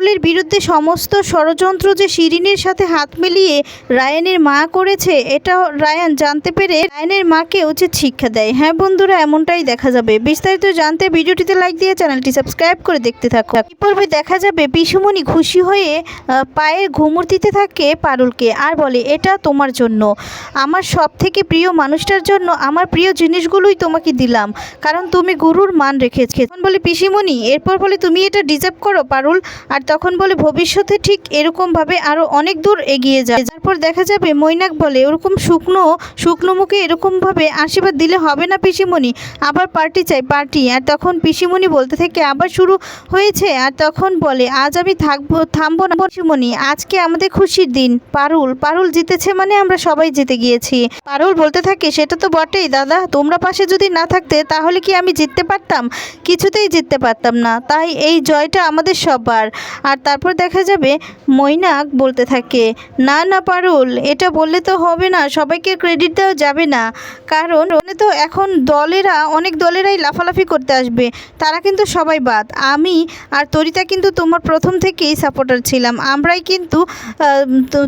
পারুলের বিরুদ্ধে সমস্ত ষড়যন্ত্র যে শিরিনের সাথে হাত মিলিয়ে রায়ানের মা করেছে, এটা রায়ান জানতে পেরে রায়ানের মাকে উচিত শিক্ষা দেয়। হ্যাঁ বন্ধুরা, এমনটাই দেখা যাবে। বিস্তারিত জানতে ভিডিওটিতে লাইক দিয়ে চ্যানেলটি সাবস্ক্রাইব করে দেখতে থাকো। পর্বে দেখা যাবে পিসুমণি খুশি হয়ে পায়ের ঘুমুর দিতে থাকে পারুলকে আর বলে, এটা তোমার জন্য। আমার সব থেকে প্রিয় মানুষটার জন্য আমার প্রিয় জিনিসগুলোই তোমাকে দিলাম। কারণ তুমি গুরুর মান রেখেছ। বলে, পিসিমণি, এরপর বলে, তুমি এটা ডিজার্ভ করো পারুল, আর তখন বলে, ভবিষ্যতে ঠিক এরকমভাবে আরও অনেক দূর এগিয়ে যায় তারপর দেখা যাবে মৈনাক বলে ওরকম শুকনো শুকনো মুখে এরকমভাবে আশীর্বাদ দিলে হবে না পিসিমণি। আবার পার্টি চাই, পার্টি। আর তখন পিসিমণি বলতে থেকে, আবার শুরু হয়েছে। আর তখন বলে, আজ আমি থাকব, থামবো না পিসিমণি। আজকে আমাদের খুশির দিন। পারুল পারুল জিতেছে মানে আমরা সবাই জিতে গিয়েছি। পারুল বলতে থাকে, সেটা তো বটেই দাদা। তোমরা পাশে যদি না থাকতে, তাহলে কি আমি জিততে পারতাম? কিছুতেই জিততে পারতাম না। তাই এই জয়টা আমাদের সবার। আর তারপর দেখা যাবে মৈনাক বলতে থাকে, না না, পারুল, এটা বললে তো হবে না, সবাইকে ক্রেডিট দেওয়া যাবে না। কারণ তো এখন দলেরা, অনেক দলেরাই লাফালাফি করতে আসবে, তারা কিন্তু সবাই বাদ। আমি আর তরিতা কিন্তু তোমার প্রথম থেকেই সাপোর্টার ছিলাম, আমরাই কিন্তু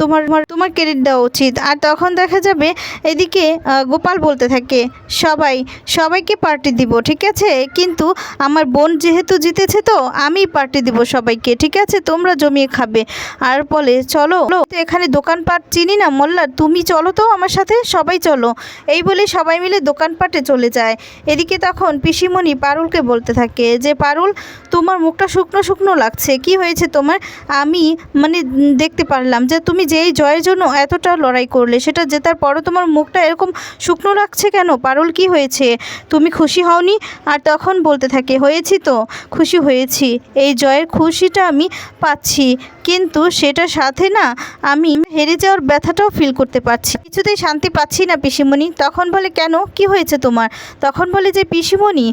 তোমার তোমার ক্রেডিট দেওয়া উচিত। আর তখন দেখা যাবে এদিকে গোপাল বলতে থাকে, সবাই, সবাইকে পার্টি দিব, ঠিক আছে? কিন্তু আমার বোন যেহেতু জিতেছে তো আমি পার্টি দিব সবাইকে, ঠিক আছে, তোমরা জমিয়ে খাবে। আর বলে, চলো। এখানে দোকানপাট চিনি না মোল্লার? তুমি চলো তো আমার সাথে, সবাই চলো। এই বলে সবাই মিলে দোকানপাটে চলে যায়। এদিকে তখন পিসিমণি পারুলকে বলতে থাকে যে, পারুল, তোমার মুখটা শুকনো শুকনো লাগছে। কি হয়েছে তোমার? আমি মানে দেখতে পারলাম যে, তুমি যেই জয়ের জন্য এতটা লড়াই করলে, সেটা জেতার পরও তোমার মুখটা এরকম শুকনো লাগছে কেন? পারুল, কি হয়েছে? তুমি খুশি হওনি? আর তখন বলতে থাকে, হয়েছি তো, খুশি হয়েছি। এই জয়ের খুশিটা আমি পাচ্ছি। কিন্তু সেটার সাথে না আমি হেরে যাওয়ার ব্যথাটাও ফিল করতে পারছি। কিছুতেই শান্তি পাচ্ছি না পিসিমণি। তখন বলে, কেন? কি হয়েছে তোমার? তখন বলে যে, পিসিমণি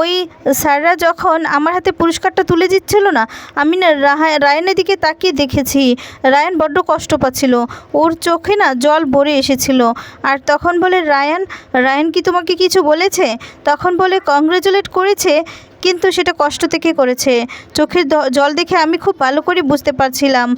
ওই স্যাররা যখন আমার হাতে পুরস্কারটা তুলে দিচ্ছিল না, আমি না রায়ানের দিকে তাকিয়ে দেখেছি। রায়ান বড্ড কষ্ট পাচ্ছিল। ওর চোখে না জল ভরে এসেছিল। আর তখন বলে, রায়ান রায়ান কি তোমাকে কিছু বলেছে? তখন বলে, কংগ্রেচুলেট করেছে কিন্তু সেটা কষ্ট থেকে করেছে। চোখের জল দেখে আমি খুব ভালো করে বুঝতে পারছিলাম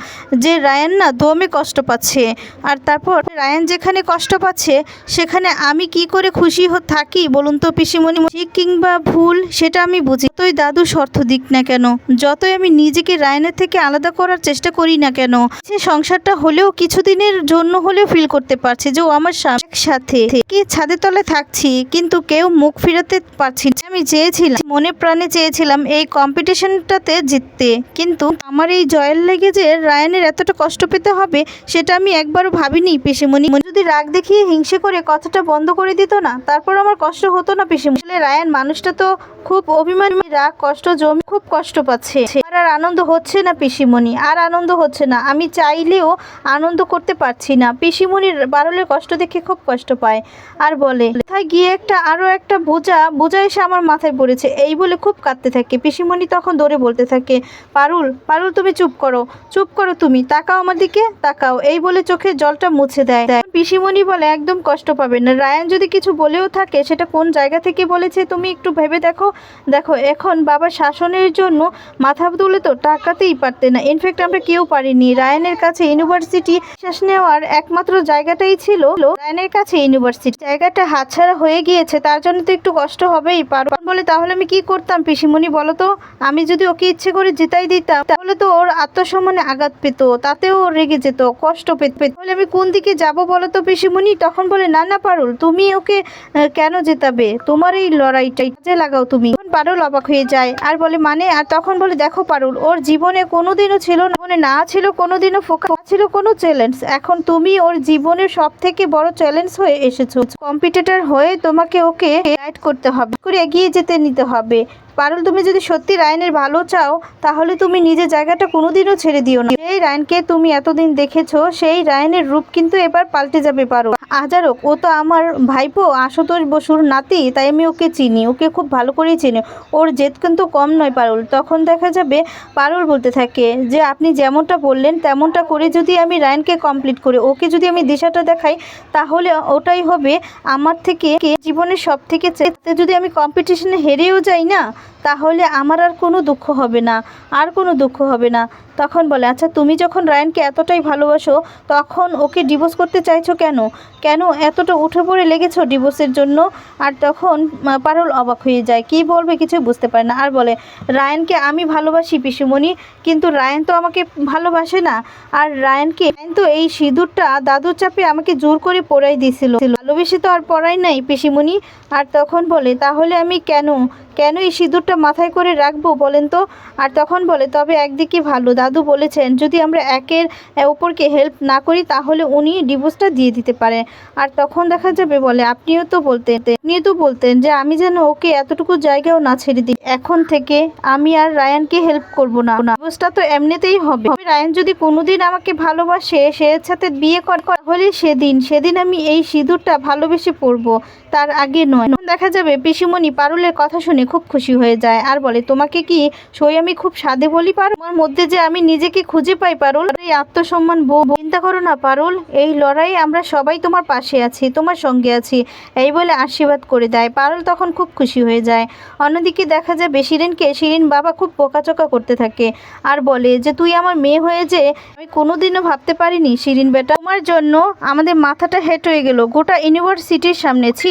যে রায়ান না দমে কষ্ট পাচ্ছে। আর তারপর রায়ান যেখানে কষ্ট পাচ্ছে, সেখানে আমি কি করে খুশি থাকি বলুন তো পিসিমণি ঠিক কিংবা ভুল সেটা আমি বুঝি। যতই দাদু শর্ত দিক না কেন, যতই আমি নিজেকে রায়নের থেকে আলাদা করার চেষ্টা করি না কেন, সে সংসারটা হলেও কিছুদিনের জন্য হলেও ফিল করতে পারছে যে ও আমার একসাথে কি ছাদের তলে থাকছি, কিন্তু কেউ মুখ ফিরাতে পারছি আমি চেয়েছিলাম মনে প্রাণে চেয়েছিলাম এই কম্পিটিশনটাতে জিততে। কিন্তু আমার এই জয়ের লেগে যে রায়ানের এতটা কষ্ট পেতে হবে, সেটা আমি একবারও ভাবিনি পিসিমণি। যদি রাগ দেখিয়ে হিংসে করে কথাটা বন্ধ করে দিত না, তারপর আমার কষ্ট হতো না পিসিমণি। রায়ান মানুষটা তো খুব অভিমান। রাগ, কষ্ট, জমি খুব কষ্ট পাচ্ছে। আনন্দ হচ্ছে না পিসিমণি? আর আনন্দ হচ্ছে না। আমি চাইলেও আনন্দ করতে পারছি না। পিসিমণির বারলের কষ্ট দেখে খুব কষ্ট পায়। আর বলে, কোথায় গিয়ে একটা আরও একটা বোঝা বোঝা এসে আমার মাথায় পড়েছে। এই বলে খুব কাঁদতে থাকে। পিসিমণি তখন দৌড়ে বলতে থাকে, পারুল পারুল, তুমি চুপ করো। চুপ করো তুমি। তাকাও আমার দিকে, তাকাও। এই বলে চোখের জলটা মুছে দেয়। পিসিমণি বলে, একদম কষ্ট পাবে না। রায়ান যদি কিছু বলেও থাকে, সেটা কোন জায়গা থেকে বলেছে তুমি একটু ভেবে দেখো। দেখো, এখন বাবার শাসনের জন্য মাথা তুলে তো টাকাতেই পারতে না। ইনফ্যাক্ট আমরা কেউ পারিনি। রায়ানের কাছে ইউনিভার্সিটি শ্বাস নেওয়ার একমাত্র জায়গাটাই ছিল রায়ানের কাছে ইউনিভার্সিটি। জায়গাটা হাতছাড়া হয়ে গিয়েছে, তার জন্য তো একটু কষ্ট হবেই পারো। বলে, তাহলে আমি কি করতাম পিসিমণি বলো তো? আমি যদি ওকে ইচ্ছে করে জিতাই দিতাম, তাহলে তো ওর আত্মসম্মানে আঘাত পেত, তাতেও রেগে যেত, কষ্ট পেত পেত। তাহলে আমি কোন দিকে যাব বলো তো পিসিমণি? তখন বলে, না না, পারুল, তুমি ওকে কেন জেতাবে? তোমার এই লড়াইটাই কাজে লাগাও তুমি। পারুল অবাক হয়ে যায়। আর বলে মানে? আর তখন বলে, দেখো পারুল, ওর জীবনে কোনোদিনও ছিল না মানে না ছিল কোনোদিনও ফোকাস ছিল কোনো চ্যালেঞ্জ। এখন তুমি ওর জীবনের সব থেকে বড় চ্যালেঞ্জ হয়ে এসেছ। কম্পিটিটর হয়ে তোমাকে ওকে গাইড করতে হবে, করে এগিয়ে যেতে নিতে হবে। পারুল, তুমি যদি সত্যি রায়নের ভালো চাও, তাহলে তুমি নিজের জায়গাটা কোনোদিনও ছেড়ে দিও না। সেই রায়নকে তুমি এতদিন দেখেছ, সেই রায়নের রূপ কিন্তু এবার পাল্টে যাবে পারো আজারক ও তো আমার ভাইপো, আশুতোষ বসুর নাতি, তাই আমি ওকে চিনি, ওকে খুব ভালো করেই চিনি। ওর জেদ কিন্তু কম নয় পারুল। তখন দেখা যাবে পারুল বলতে থাকে যে, আপনি যেমনটা বললেন, তেমনটা করে যদি আমি রায়নকে কমপ্লিট করি, ওকে যদি আমি দিশাটা দেখাই, তাহলে ওটাই হবে আমার থেকে জীবনের সব থেকে যদি আমি কম্পিটিশনে হেরেও যাই না তাহলে আমার আর কোনো দুঃখ হবে না, আর কোনো দুঃখ হবে না। তখন বলে আচ্ছা তুমি যখন রায়নকে এতটাই ভালোবাসো, তখন ওকে ডিভোর্স করতে চাইছো কেন? কেন এতটা উঠে পড়ে লেগেছো ডিভোর্সের জন্য? আর তখন পারুল অবাক হয়ে যায়, কী বলবে? কিছু বুঝতে পারে না। আর বলে, রায়নকে আমি ভালোবাসি পিসুমণি, কিন্তু রায়ন তো আমাকে ভালোবাসে না। আর রায়নকে, রায়ন তো এই সিঁদুরটা দাদুর চাপে আমাকে জোর করে পরাই দিয়েছিল। ভালোবেসে তো আর পড়াই নাই পিসিমণি। আর তখন বলে, তাহলে আমি কেন? কেন এই সিঁদুরটা মাথায় করে রাখব বলেন তো? আর তখন বলে, তবে একদিকে ভালো। দাদু বলেছেন, যদি আমরা একের ওপরকে হেল্প না করি, তাহলে উনি ডিভোর্সটা দিয়ে দিতে পারে। আর তখন দেখা যাবে, বলে, আপনিও তো বলতেন আপনিও তো বলতেন যে, আমি যেন ওকে এতটুকু জায়গাও না ছেড়ে দিই। এখন থেকে আমি আর রায়ানকে হেল্প করব না। ডিভোর্সটা তো এমনিতেই হবে। রায়ান যদি কোনোদিন আমাকে ভালোবাসে, সে সাথে বিয়ে কর, তাহলে সেদিন সেদিন আমি এই সিঁদুরটা ভালোবেসে পরবো। তার আগে নয়। দেখা যাবে পিসিমণি পারুলের কথা শুনে খুব খুশি হয়ে যায় আর বলে, তোমাকে কি সই আমি খুব সাদে বলি পারো আমার মধ্যে যে আমি নিজেকে খুঁজে পাই পারুল এই আত্মসম্মান বউ চিন্তা করো না পারুল, এই লড়াই আমরা সবাই তোমার পাশে আছি, তোমার সঙ্গে আছি। এই বলে আশীর্বাদ করে দেয়। পারুল তখন খুব খুশি হয়ে যায়। অন্যদিকে দেখা যাবে শিরিনকে, শিরিন বাবা খুব বোকাচোকা করতে থাকে আর বলে যে, তুই আমার মেয়ে হয়ে যে আমি কোনোদিনও ভাবতে পারিনি শিরিন বেটা। তোমার জন্য আমাদের মাথাটা হেট হয়ে গেল। গোটা ইউনিভার্সিটির সামনে, ছি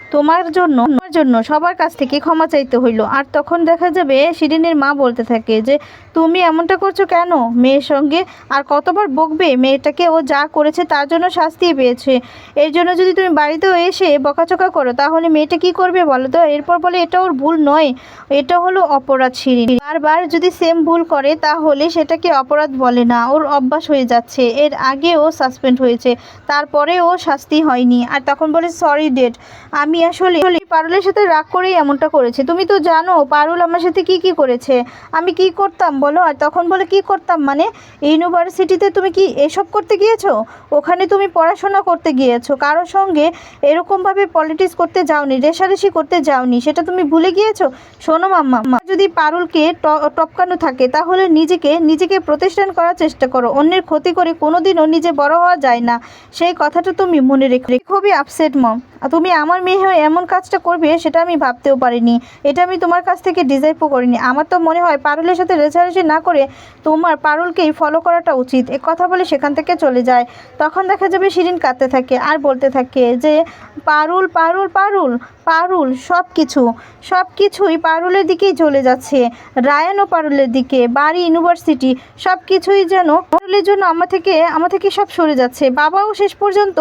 তোমার জন্য তোমার জন্য সবার কাছ থেকে ক্ষমা চাইতে হইল। আর তখন দেখা যাবে, শিরিনের মা বলতে থাকে যে, তুমি এমনটা করছ কেন? মেয়ের সঙ্গে আর কতবার বকবে? মেয়েটাকে ও যা করেছে তার জন্য শাস্তি পেয়েছে। এর জন্য যদি তুমি বাড়িতেও এসে বকাচকা করো, তাহলে মেয়েটা কি করবে বলো তো? এরপর বলে, এটা ওর ভুল নয়। এটা হলো অপরাধ শিরিন। বারবার যদি সেম ভুল করে, তাহলে সেটাকে অপরাধ বলে না। ওর অভ্যাস হয়ে যাচ্ছে। এর আগে ও সাসপেন্ড হয়েছে। তারপরে ও শাস্তি হয়নি। আর তখন বলে সরি ডেট আমি আসলে পারুলের সাথে রাগ করেই এমনটা করেছে। তুমি তো জানো, পারুল আমার সাথে কি কি করেছে? আমি কি করতাম বলো? আর তখন বলে কি করতাম? মানে ইউনিভার্সিটিতে তুমি কি এসব করতে গিয়েছো? ওখানে তুমি পড়াশোনা করতে গিয়েছো। কারোর সঙ্গে এরকমভাবে পলিটিক্স করতে যাওনি, রেশারেশি করতে যাওনি, সেটা তুমি ভুলে গিয়েছো? শোনো মাম্মা যদি পারুলকে টপকানো থাকে, তাহলে নিজেকে নিজেকে প্রতিষ্ঠান করার চেষ্টা করো। অন্যের ক্ষতি করে কোনোদিনও নিজে বড় হওয়া যায় না। সেই কথাটা তুমি মনে রেখো। খুবই আপসেট মম তুমি আমার মেয়ে হয়ে এমন কাজটা করবে সেটা আমি ভাবতেও পারিনি। এটা আমি তোমার কাছ থেকে ডিজাইভও করিনি। আমার তো মনে হয় পারুলের সাথে রেছারেছি না করে তোমার পারুলকেই ফলো করাটা উচিত। এ কথা বলে সেখান থেকে চলে যায়। তখন দেখা যাবে শিরিন কাঁদতে থাকে আর বলতে থাকে যে, পারুল পারুল পারুল। পারুল সব কিছু সব কিছুই পারুলের দিকেই চলে যাচ্ছে। রায়ানও পারুলের দিকে, বাড়ি, ইউনিভার্সিটি সব কিছুই যেন পারুলের জন্য আমার থেকে আমার থেকে সব সরে যাচ্ছে। বাবাও শেষ পর্যন্ত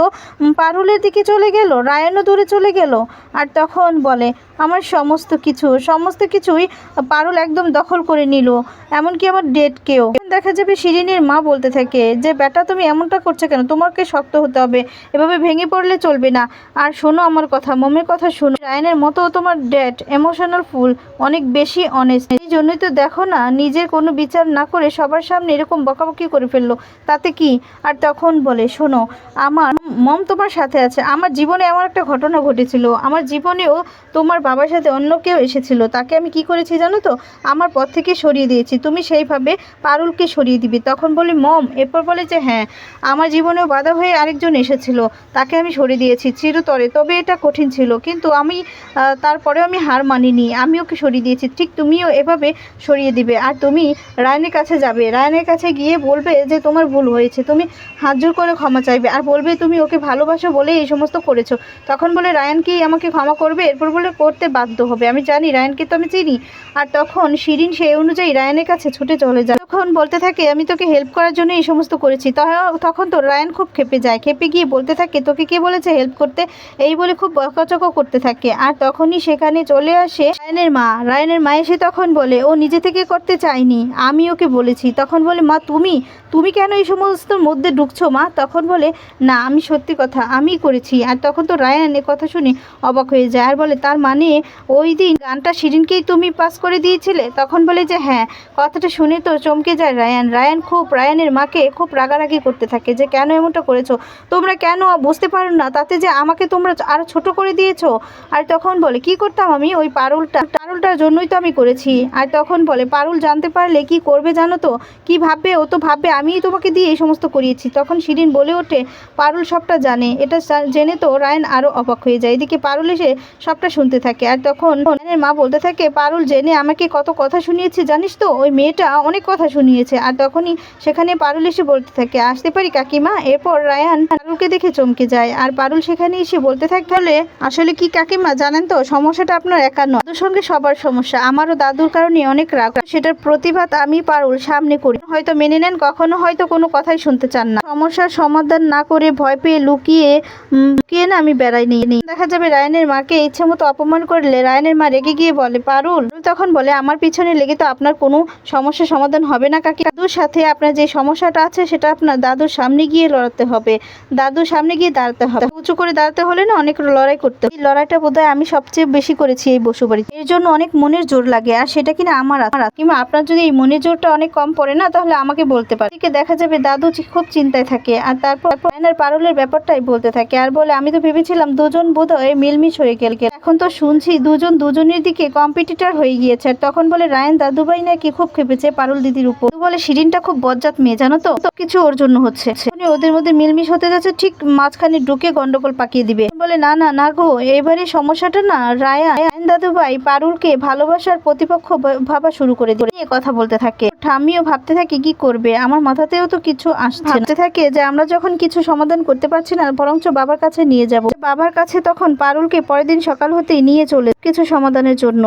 পারুলের দিকে চলে গেল, রায়ানও দূরে চলে গেল। আর তখন বলে, আমার সমস্ত কিছু, সমস্ত কিছুই পারুল একদম দখল করে নিল, এমনকি আমার ডেটকেও দেখা যাবে শিরিনের মা বলতে থাকে যে, বেটা, তুমি এমনটা করছ কেন? তোমাকে শক্ত হতে হবে। এভাবে ভেঙে পড়লে চলবে না। আর শোনো আমার কথা, মমের কথা শোনো। রায়নের মতো তোমার ড্যাড এমোশনাল ফুল অনেক বেশি অনেস্ট এই জন্যই তো দেখো না, নিজের কোনো বিচার না করে সবার সামনে এরকম বকাবকি করে ফেলল। তাতে কি? আর তখন বলে, শোনো, আমার মম তোমার সাথে আছে। আমার জীবনে এমন একটা ঘটনা ঘটেছিল। আমার জীবনেও তোমার বাবার সাথে অন্য কেউ এসেছিল। তাকে আমি কি করেছি জানো তো? আমার পথ থেকে সরিয়ে দিয়েছি। তুমি সেইভাবে পারুলকে সরিয়ে দিবি। তখন বলি, মম। এরপর বলে যে হ্যাঁ আমার জীবনেও বাধা হয়ে আরেকজন এসেছিল। তাকে আমি সরিয়ে দিয়েছি চিরতরে। তবে এটা কঠিন ছিল। কিন্তু আমি তারপরেও আমি হার মানিনি। আমি ওকে সরিয়ে দিয়েছি। ঠিক তুমিও এভাবে সরিয়ে দিবে। আর তুমি রায়নের কাছে যাবে। রায়নের কাছে গিয়ে বলবে যে, তোমার ভুল হয়েছে। তুমি হাত জোর করে ক্ষমা চাইবে। আর বলবে, তুমি ওকে ভালোবাসো বলে এই সমস্ত করেছ। তখন বলে, রায়ান কি আমাকে ক্ষমা করবে? এরপর বলে, করতে বাধ্য হবে। আমি জানি রায়ানকে তো আমি চিনি। আর তখন শিরিন সেই অনুযায়ী রায়ানের কাছে ছুটে চলে যায়। তখন বলতে থাকে, আমি তোকে হেল্প করার জন্য এই সমস্ত করেছি। তহ- তখন তো রায়ান খুব খেপে যায়। খেপে গিয়ে বলতে থাকে, তোকে কে বলেছে হেল্প করতে? এই বলে খুব বকাচকা করতে থাকে। আর তখনই সেখানে চলে আসে রায়নের মা। রায়নের মা এসে তখন বলে, ও নিজে থেকে করতে চায়নি, আমি ওকে বলেছি। তখন বলে, মা, তুমি তুমি কেন এই সমস্ত মধ্যে ঢুকছো মা? তখন বলে, না, আমি সত্যি কথা আমিই করেছি। আর তখন তো রায়ান এ কথা শুনে অবাক হয়ে যায় আর বলে, তার মানে ওই দিন গানটা শিরিনকেই তুমি পাস করে দিয়েছিলে? তখন বলে যে হ্যাঁ। কথাটা শুনে তো চমকে যায় রায়ান। রায়ান খুব, রায়ানের মাকে খুব রাগারাগি করতে থাকে যে, কেন এমনটা করেছ? তোমরা কেন বুঝতে পারো না? তাতে যে আমাকে তোমরা আরও ছোট করে দিয়েছ? আর তখন বলে, কি করতাম আমি? ওই পারুলটা, পারুলটার জন্যই তো আমি করেছি। আর তখন বলে, পারুল জানতে পারলে কি করবে জানো তো? কি ভাববে? ও তো ভাববে, আমিই তোমাকে দিয়ে এই সমস্ত করিয়েছি। তখন শিরিন বলে ওঠে, পারুল সবটা জানে। এটা জেনে তো রায়ন আরও অবাক হয়ে যায়। এদিকে পারুল এসে সবটা শুনতে থাকে। আর তখন রায়নের মা বলতে থাকে, পারুল জেনে আমাকে কত কথা শুনিয়েছে, জানিস তো? ওই মেয়েটা অনেক কথা শুনিয়েছে আর তখনই সেখানে পারুল এসে বলতে থাকে, আসতে পারি কাকিমা? এরপর রায়ান পারুলকে দেখে চমকে যায়। আর পারুল সেখানে এসে বলতে থাকে, বলে, আসলে কি কাকিমা, জানেন তো, সমস্যাটা আপনার একা নয়। দাদুর সঙ্গে সবার সমস্যা। আমারও দাদুর কারণে অনেক রাগ। সেটার প্রতিবাদ আমি পারুল সামনে করি। হয়তো মেনে নেন, কখনো হয়তো কোনো কথাই শুনতে চান না। সমস্যার সমাধান না করে ভয় পেয়ে লুকিয়ে লুকিয়ে না আমি বেড়াই নিয়ে নিই। দেখা যাবে রায়নের মাকে ইচ্ছে মতো অপমান করলে রায়নের মা রেগে গিয়ে বলে, পারুল? তখন বলে, আমার পিছনে লেগে তো আপনার কোনো সমস্যা সমাধান হবে না কাকি দাদুর সাথে আপনার যে সমস্যাটা আছে, সেটা আপনার দাদুর সামনে গিয়ে লড়াতে হবে। দাদুর সামনে গিয়ে দাঁড়াতে হবে। উঁচু করে দাঁড়াতে হলে না অনেক লড়াই করতে হয়। এই লড়াইটা বোধহয় আমি সবচেয়ে বেশি করেছি এই বসু বাড়িতে। এর জন্য অনেক মনের জোর লাগে, আর সেটা কিনা আমার কিংবা আপনার যদি এই মনের জোরটা অনেক কম পড়ে না, তাহলে আমাকে বলতে পারে দেখা যাবে দাদু খুব চিন্তায় থাকে, আর তারপর পারুলের ব্যাপারটাই বলতে থাকে। আর বলে, আমি তো ভেবেছিলাম দুজন বোধ হয় মিলমিশ হয়ে গেল। এখন তো শুনছি দুজন দুজনের দিকে কম্পিটিটর হয়ে গিয়েছে। তখন বলে, রায়ন দাদুভাই নাকি খুব খেপেছে পারুল দিদির উপর। বলে শিরিনটা খুব বজ্জাত মেয়ে, জানো তো? কিছু ওর জন্য হচ্ছে। ওদের মধ্যে মিলমিশ হতে যাচ্ছে, ঠিক মাঝখানে ঢুকে গন্ডগোল পাকিয়ে দিবে। বলে, না না না গো এবারে সমস্যাটা না রায়া রায়ন দাদুভাই, পারুলকে ভালোবাসার প্রতিপক্ষ ভাবা শুরু করে দিয়ে কথা বলতে থাকে। ঠামিও ভাবতে থাকে, কি করবে? আমার মাথাতেও তো কিছু আসছে। ভাবতে থাকে যে, আমরা যখন কিছু সমাধান করতে পারছি না, বরঞ্চ বাবার কাছে নিয়ে যাব। বাবার কাছে তখন পারুলকে পরের দিন সকাল হতেই নিয়ে চলে কিছু সমাধানের জন্য।